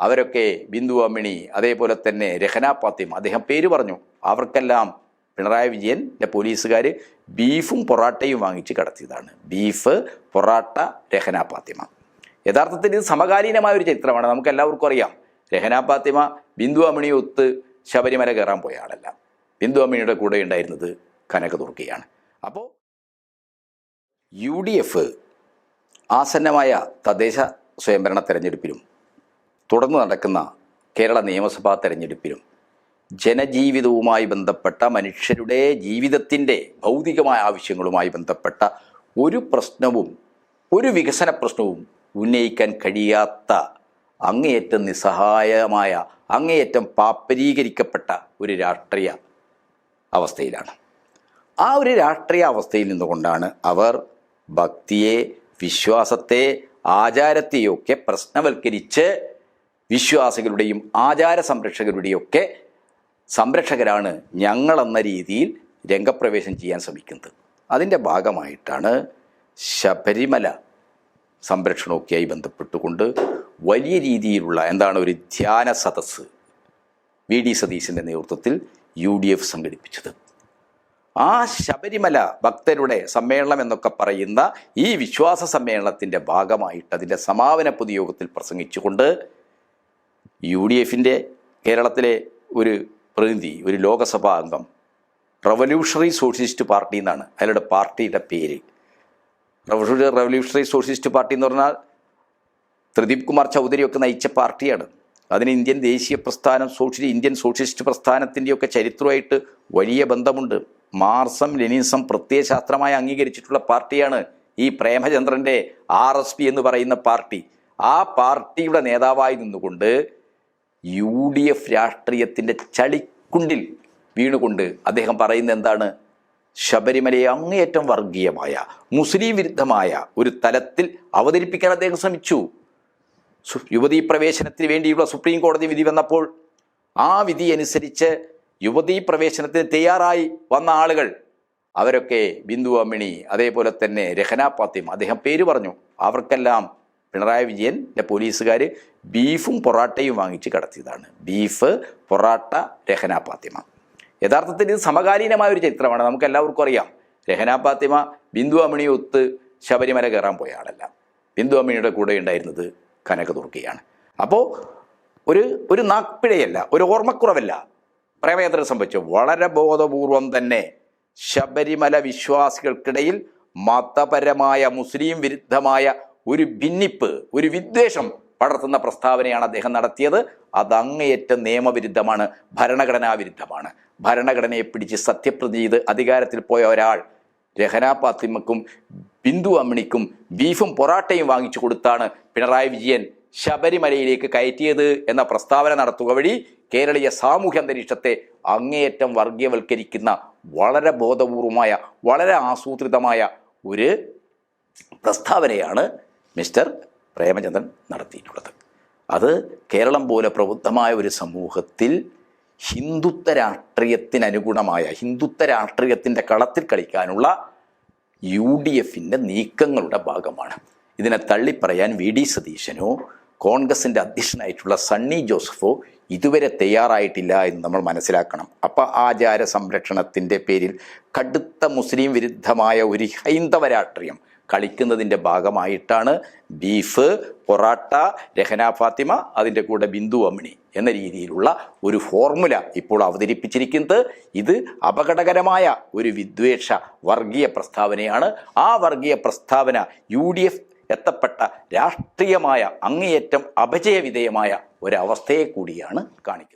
അവരൊക്കെ ബിന്ദു അമ്മിണി അതേപോലെ തന്നെ രഹന ഫാത്തിമ അദ്ദേഹം പേര് പറഞ്ഞു. അവർക്കെല്ലാം പിണറായി വിജയന്റെ പോലീസുകാർ ബീഫും പൊറാട്ടയും വാങ്ങിച്ച് കടത്തിയതാണ്. ബീഫ് പൊറാട്ട രഹന പാത്തിമ യഥാർത്ഥത്തിൽ ഇത് സമകാലീനമായ ഒരു ചരിത്രമാണ്. നമുക്ക് എല്ലാവർക്കും അറിയാം. രഹന പാത്തിമ ബിന്ദു അമ്മിണി ഒത്ത് ശബരിമല കയറാൻ പോയ ആളല്ല. ബിന്ദു അമ്മിണിയുടെ കൂടെ ഉണ്ടായിരുന്നത് കനകദുർഗയാണ്. അപ്പോൾ യു ഡി എഫ് ആസന്നമായ തദ്ദേശ സ്വയംഭരണ തെരഞ്ഞെടുപ്പിലും തുടർന്ന് നടക്കുന്ന കേരള നിയമസഭാ തെരഞ്ഞെടുപ്പിലും ജനജീവിതവുമായി ബന്ധപ്പെട്ട മനുഷ്യരുടെ ജീവിതത്തിന്റെ ഭൗതികമായ ആവശ്യങ്ങളുമായി ബന്ധപ്പെട്ട ഒരു പ്രശ്നവും ഒരു വികസന പ്രശ്നവും ഉന്നയിക്കാൻ കഴിയാത്ത അങ്ങേയറ്റം നിസ്സഹായമായ അങ്ങേയറ്റം പാപ്പരീകരിക്കപ്പെട്ട ഒരു രാഷ്ട്രീയ അവസ്ഥയിലാണ്. ആ ഒരു രാഷ്ട്രീയ അവസ്ഥയിൽ നിന്നുകൊണ്ടാണ് അവർ ഭക്തിയെ വിശ്വാസത്തെ ആചാരത്തെയൊക്കെ പ്രശ്നവൽക്കരിച്ച് വിശ്വാസികളുടെയും ആചാര സംരക്ഷകരുടെയും ഒക്കെ സംരക്ഷകരാണ് ഞങ്ങളെന്ന രീതിയിൽ രംഗപ്രവേശം ചെയ്യാൻ ശ്രമിക്കുന്നത്. അതിന്റെ ഭാഗമായിട്ടാണ് ശബരിമല സംരക്ഷണമൊക്കെയായി ബന്ധപ്പെട്ടുകൊണ്ട് വലിയ രീതിയിലുള്ള എന്താണ് ഒരു ധ്യാന സദസ്സ് വി ഡി സതീശന്റെ നേതൃത്വത്തിൽ യു ഡി എഫ് സംഘടിപ്പിച്ചത്. ആ ശബരിമല ഭക്തരുടെ സമ്മേളനം എന്നൊക്കെ പറയുന്ന ഈ വിശ്വാസ സമ്മേളനത്തിന്റെ ഭാഗമായിട്ട് അതിന്റെ സമാപന പൊതുയോഗത്തിൽ പ്രസംഗിച്ചുകൊണ്ട് യു ഡി എഫിന്റെ കേരളത്തിലെ ഒരു പ്രതിനിധി ഒരു ലോകസഭാ അംഗം റവല്യൂഷണറി സോഷ്യലിസ്റ്റ് പാർട്ടി എന്നാണ്. അയാളുടെ പാർട്ടിയുടെ പേര്. റവല്യൂഷണറി റവല്യൂഷണറി സോഷ്യലിസ്റ്റ് പാർട്ടി എന്ന് പറഞ്ഞാൽ ത്രിദീപ് കുമാർ ചൗധരിയൊക്കെ നയിച്ച പാർട്ടിയാണ്. അതിന് ഇന്ത്യൻ ദേശീയ പ്രസ്ഥാനം സോഷ്യലി ഇന്ത്യൻ സോഷ്യലിസ്റ്റ് പ്രസ്ഥാനത്തിന്റെയൊക്കെ ചരിത്രമായിട്ട് വലിയ ബന്ധമുണ്ട്. മാർസം ലെനിസം പ്രത്യയശാസ്ത്രമായി അംഗീകരിച്ചിട്ടുള്ള പാർട്ടിയാണ് ഈ പ്രേമചന്ദ്രന്റെ ആർ എസ് പി എന്ന് പറയുന്ന പാർട്ടി. ആ പാർട്ടിയുടെ നേതാവായി നിന്നുകൊണ്ട് യു ഡി എഫ് രാഷ്ട്രീയത്തിന്റെ ചളിക്കുണ്ടിൽ വീണുകൊണ്ട് അദ്ദേഹം പറയുന്നത് എന്താണ്? ശബരിമലയെ അങ്ങേയറ്റം വർഗീയമായ മുസ്ലിം വിരുദ്ധമായ ഒരു തലത്തിൽ അവതരിപ്പിക്കാൻ അദ്ദേഹം ശ്രമിച്ചു. യുവതീ പ്രവേശനത്തിന് വേണ്ടിയുള്ള സുപ്രീം കോടതി വിധി വന്നപ്പോൾ ആ വിധി അനുസരിച്ച് യുവതീ പ്രവേശനത്തിന് തയ്യാറായി വന്ന ആളുകൾ അവരൊക്കെ ബിന്ദു അമ്മിണി അതേപോലെ തന്നെ രഹന ഫാത്തിമ അദ്ദേഹം പേര് പറഞ്ഞു. അവർക്കെല്ലാം പിണറായി വിജയന്റെ പോലീസുകാർ ബീഫും പൊറാട്ടയും വാങ്ങിച്ച് കടത്തിയതാണ്. ബീഫ് പൊറാട്ട രഹന ഫാത്തിമ യഥാർത്ഥത്തിൽ ഇത് സമകാലീനമായ ഒരു ചരിത്രമാണ്. നമുക്ക് എല്ലാവർക്കും അറിയാം. രഹന ഫാത്തിമ ബിന്ദു അമ്മിണി ഒത്ത് ശബരിമല കയറാൻ പോയ ആളല്ല. ബിന്ദു അമ്മിണിയുടെ കൂടെ ഉണ്ടായിരുന്നത് കനകദുർഗയാണ്. അപ്പോൾ ഒരു ഒരു നാക്പിഴയല്ല ഒരു ഓർമ്മക്കുറവല്ല. പ്രേമയാത്ര സംഭവിച്ചു വളരെ ബോധപൂർവം തന്നെ ശബരിമല വിശ്വാസികൾക്കിടയിൽ മതപരമായ മുസ്ലിം വിരുദ്ധമായ ഒരു ഭിന്നിപ്പ് ഒരു വിദ്വേഷം പടർത്തുന്ന പ്രസ്താവനയാണ് അദ്ദേഹം നടത്തിയത്. അത് നിയമവിരുദ്ധമാണ് ഭരണഘടനാ വിരുദ്ധമാണ്. ഭരണഘടനയെ പിടിച്ച് സത്യപ്രതി ചെയ്ത് അധികാരത്തിൽ പോയ ഒരാൾ രഹന പാത്തിമ്മക്കും ബിന്ദു അമ്മിണിക്കും ബീഫും പൊറാട്ടയും വാങ്ങിച്ചു കൊടുത്താണ് പിണറായി വിജയൻ ശബരിമലയിലേക്ക് കയറ്റിയത് എന്ന പ്രസ്താവന നടത്തുക വഴി കേരളീയ സാമൂഹ്യ അന്തരീക്ഷത്തെ അങ്ങേയറ്റം വർഗീയവൽക്കരിക്കുന്ന വളരെ ബോധപൂർവമായ വളരെ ആസൂത്രിതമായ ഒരു പ്രസ്താവനയാണ് മിസ്റ്റർ പ്രേമചന്ദ്രൻ നടത്തിയിട്ടുള്ളത്. അത് കേരളം പോലെ പ്രബുദ്ധമായ ഒരു സമൂഹത്തിൽ ഹിന്ദുത്വ രാഷ്ട്രീയത്തിനനുഗുണമായ ഹിന്ദുത്വ രാഷ്ട്രീയത്തിന്റെ കളത്തിൽ കളിക്കാനുള്ള യു ഡി എഫിന്റെ നീക്കങ്ങളുടെ ഭാഗമാണ്. ഇതിനെ തള്ളിപ്പറയാൻ വി ഡി സതീശനോ കോൺഗ്രസിന്റെ അധ്യക്ഷനായിട്ടുള്ള സണ്ണി ജോസഫോ ഇതുവരെ തയ്യാറായിട്ടില്ല എന്ന് നമ്മൾ മനസ്സിലാക്കണം. അപ്പം ആചാര സംരക്ഷണത്തിന്റെ പേരിൽ കടുത്ത മുസ്ലിം വിരുദ്ധമായ ഒരു ഹൈന്ദവ രാഷ്ട്രീയം കളിക്കുന്നതിന്റെ ഭാഗമായിട്ടാണ് ബീഫ് പൊറാട്ട രഹന ഫാത്തിമ അതിന്റെ കൂടെ ബിന്ദു അമ്മിണി എന്ന രീതിയിലുള്ള ഒരു ഫോർമുല ഇപ്പോൾ അവതരിപ്പിച്ചിരിക്കുന്നത്. ഇത് അപകടകരമായ ഒരു വിദ്വേഷ വർഗീയ പ്രസ്താവനയാണ്. ആ വർഗീയ പ്രസ്താവന യു ഡി എഫ് എത്തപ്പെട്ട രാഷ്ട്രീയമായ അങ്ങേയറ്റം അപജയവിധേയമായ ഒരവസ്ഥയെ കൂടിയാണ് കാണിക്കുന്നത്.